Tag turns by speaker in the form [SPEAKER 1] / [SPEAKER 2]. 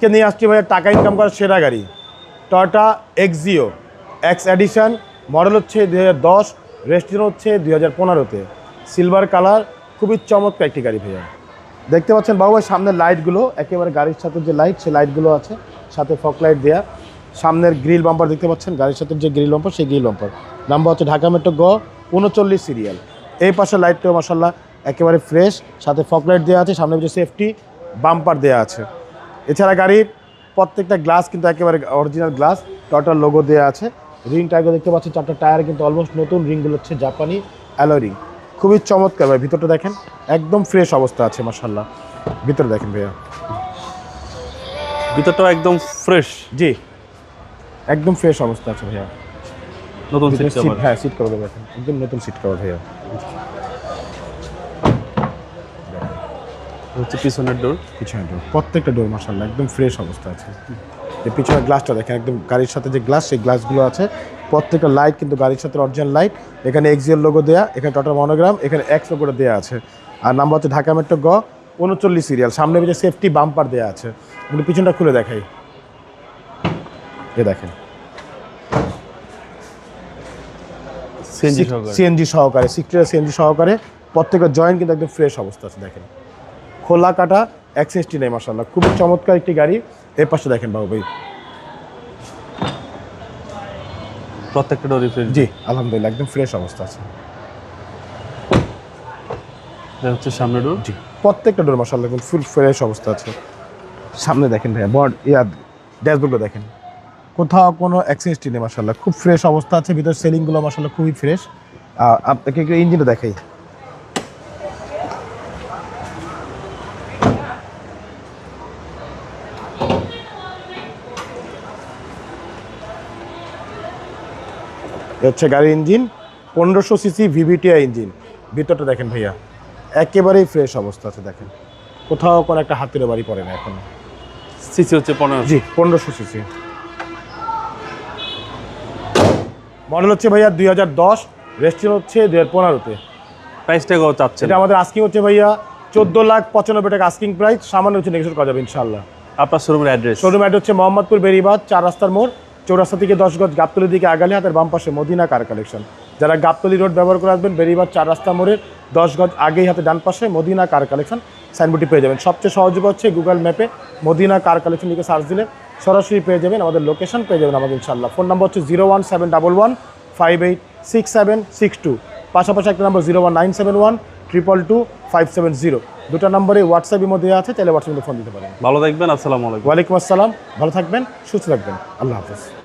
[SPEAKER 1] আজকে নিয়ে আসছি ভাইয়া টাকা ইনকাম করার সেরা গাড়ি। Toyota Axio X edition model হচ্ছে দুই হাজার দশ, রেজিস্ট্রেশন হচ্ছে দুই হাজার পনেরোতে। সিলভার কালার খুবই চমৎকার একটি গাড়ি ভাইয়া। দেখতে পাচ্ছেন বাবু ভাই, সামনের লাইটগুলো একেবারে গাড়ির সাথে যে লাইট সেই লাইটগুলো আছে, সাথে ফক লাইট দেওয়া সামনের গ্রিল বাম্পার দেখতে পাচ্ছেন, গাড়ির সাথে যে গ্রিল বাম্পার সেই গ্রিল বাম্পার নাম্বার হচ্ছে ঢাকা মেট্রো গ উনচল্লিশ সিরিয়াল এই পাশে লাইটটাও মাসাল্লাহ একেবারে ফ্রেশ সাথে ফক লাইট দেওয়া আছে সামনে যে সেফটি বাম্পার দেওয়া আছে। এছাড়া গাড়ির প্রত্যেকটা গ্লাস কিন্তু একেবারে অরিজিনাল গ্লাস টটার লোগো দেওয়া আছে। রিং টাইগার দেখতে পাচ্ছি চারটা টায়ার কিন্তু অলমোস্ট নতুন রিংগুলো হচ্ছে জাপানি অ্যালয় রিং খুবই চমৎকার ভাই ভিতরটা দেখেন একদম ফ্রেশ অবস্থা আছে মাসাল্লাহ ভিতরে দেখেন ভাইয়া।
[SPEAKER 2] ভিতরটাও একদম ফ্রেশ
[SPEAKER 1] জি একদম ফ্রেশ অবস্থা আছে ভাইয়া।
[SPEAKER 2] নতুন সিট
[SPEAKER 1] হ্যাঁ সিট কভার দেখেন একদম নতুন সিট কভার ভাইয়া।
[SPEAKER 2] হচ্ছে পিছনের ডোর
[SPEAKER 1] পিছনের ডোর প্রত্যেকটা ডোর মাসাল্লাহ একদম ফ্রেশ অবস্থা আছে। যে পিছনের গ্লাসটা দেখেন একদম গাড়ির সাথে যে গ্লাস সেই গ্লাসগুলো আছে। প্রত্যেকটা লাইট কিন্তু গাড়ির সাথে অরিজিনাল লাইট এখানে এক্সিএল লোগো দেয়া এখানে টটার মনোগ্রাম এখানে এক্স লোগোটা দেওয়া আছে। আর নাম্বার হচ্ছে ঢাকা মেট্রো গ উনচল্লিশ সিরিয়াল সামনে যে সেফটি বাম্পার দেওয়া আছে। কিন্তু পিছনটা খুলে দেখাই। এ দেখেন।
[SPEAKER 2] সিএনজি সহকারে।
[SPEAKER 1] সিএনজি সিএনজি সহকারে প্রত্যেকটা জয়েন্ট কিন্তু একদম ফ্রেশ অবস্থা আছে দেখেন। খোলা কাটা অ্যাক্সেসটি নেই মাসাল্লাহ খুবই চমৎকার একটি গাড়ি। এর পাশে দেখেন বাবু ভাই।
[SPEAKER 2] প্রত্যেকটা ডোর রিফ্রেশ
[SPEAKER 1] জি আলহামদুলিল্লাহ একদম ফ্রেশ অবস্থা আছে।
[SPEAKER 2] এটা হচ্ছে সামনে ডোর
[SPEAKER 1] জি প্রত্যেকটা ডোর মাসাল্লাহ একদম ফুল ফ্রেশ অবস্থা আছে। সামনে দেখেন ভাইয়া বড ইয়া ড্যাশবোর্ডগুলো দেখেন। কোথাও কোনো অ্যাক্সেসটি নেই মাসাল্লাহ খুব ফ্রেশ অবস্থা আছে ভিতর সেলিংগুলো মাসাল্লাহ খুবই ফ্রেশ আপনাকে ইঞ্জিনটা দেখাই। হচ্ছে গাড়ির ইঞ্জিন পনেরোশো সিসি ভিভিটিআই ইঞ্জিন। ভিতরটা দেখেন ভাইয়া একেবারেই ফ্রেশ অবস্থা আছে দেখেন। কোথাও কোনো একটা হাতের বাড়ি পড়ে না এখন।
[SPEAKER 2] সিসি হচ্ছে পনেরো
[SPEAKER 1] জি পনেরোশো সিসি। মডেল হচ্ছে ভাইয়া দুই হাজার দশ রেস্টুরেন্ট হচ্ছে দুই হাজার পনেরোতে।
[SPEAKER 2] প্রাইসটাও চাচ্ছেন।
[SPEAKER 1] এটা আমাদের আস্কিং হচ্ছে ভাইয়া চোদ্দ লাখ পঁচানব্বই টাকা আস্কিং প্রাইস সামান্য হচ্ছে নেগোসিয়েট করা যাবে ইনশাল্লাহ
[SPEAKER 2] আপনার শোরুমের অ্যাড্রেস
[SPEAKER 1] শোরুম অ্যাড হচ্ছে মোহাম্মদপুর বেরিবাদ চার রাস্তার মোড় চৌরাস্তা থেকে দশ গজ গাবতলির দিকে আগালে হাতের বাম পাশে মদিনা কার কালেকশন যারা গাবতলি রোড ব্যবহার করে আসবেন বেরিবাদ চার রাস্তা মোড়ের দশ গজ আগেই হাতে ডান পাশে মদিনা কার কালেকশন সাইনবোর্ডটি পেয়ে যাবেন। সবচেয়ে সহজ উপায় হচ্ছে গুগল ম্যাপে মদিনা কার কালেকশন লিখে সার্চ দিলে সরাসরি পেয়ে যাবেন আমাদের লোকেশন পেয়ে যাবেন আমাদের ইনশাল্লাহ ফোন নাম্বার হচ্ছে zero one seven double one five eight six seven six two পাশাপাশি একটা number zero one nine seven one triple two five seven zero দুটো নম্বরে হোয়াটসঅ্যাপের মধ্যে আছে তাহলে হোয়াটসঅ্যাপে ফোন দিতে পারেন।
[SPEAKER 2] ভালো থাকবেন আসসালামু আলাইকুম।
[SPEAKER 1] ওয়ালাইকুম আসসালাম ভালো থাকবেন সুস্থ থাকবেন। আল্লাহ হাফেজ।